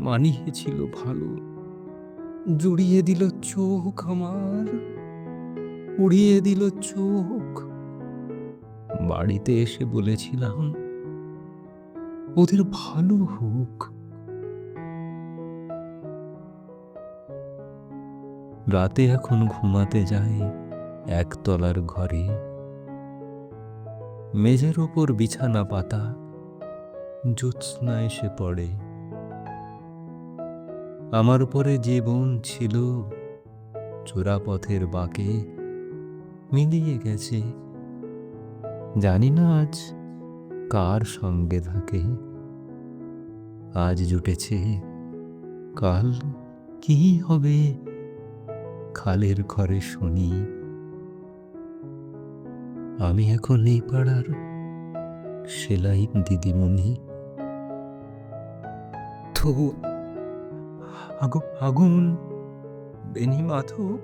মানিয়েছিল ভালো। জুড়িয়ে দিল চোখ আমার, উড়িয়ে দিল চোখ। বাড়িতে এসে বলেছিলাম, ওদের ভালো হোক। রাতে এখন ঘুমাতে যাই একতলার ঘরে। মেঝের ওপর বিছানা পাতা জ্যোৎস্না এসে পড়ে। আমার পরে যে বোন ছিল। চোরাপথের বাঁকে মিলিয়ে গেছে। জানি না আজ কার সঙ্গে থাকে। আজ জুটেছে। কাল কি হবে? খালের ঘরে শুনি। আমি এখন এই পাড়ার সেলাই দিদিমণি। তো আগুন বেনি মাধব।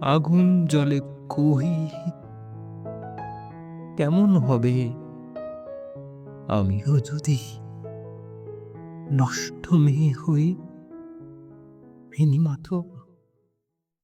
আগুন জলে কহি। কেমন হবে? আমিও যদি নষ্ট মেয়ে হই, বেনি মাধব